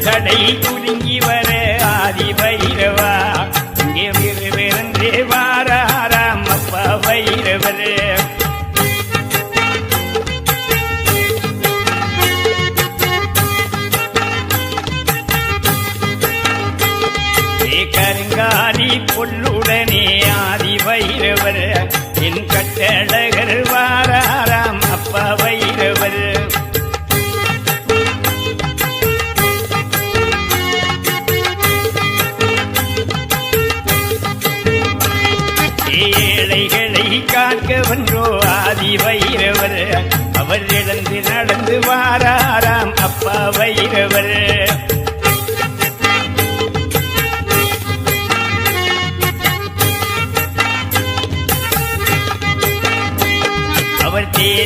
சடை குலுங்கி வர ஆதி பைரவா இங்கே விறுவிறந்து வாராராம் அப்பா பைரவரே. ஏ கருங்காலி பொல்லுடனே ஆதி பைரவர் என் கட்டழகர் ஏழைகளை காக்க வன்றோ ஆதி வைரவர் அவர் இழந்து நடந்து வாராராம் அப்பா வைரவர் அவர் தே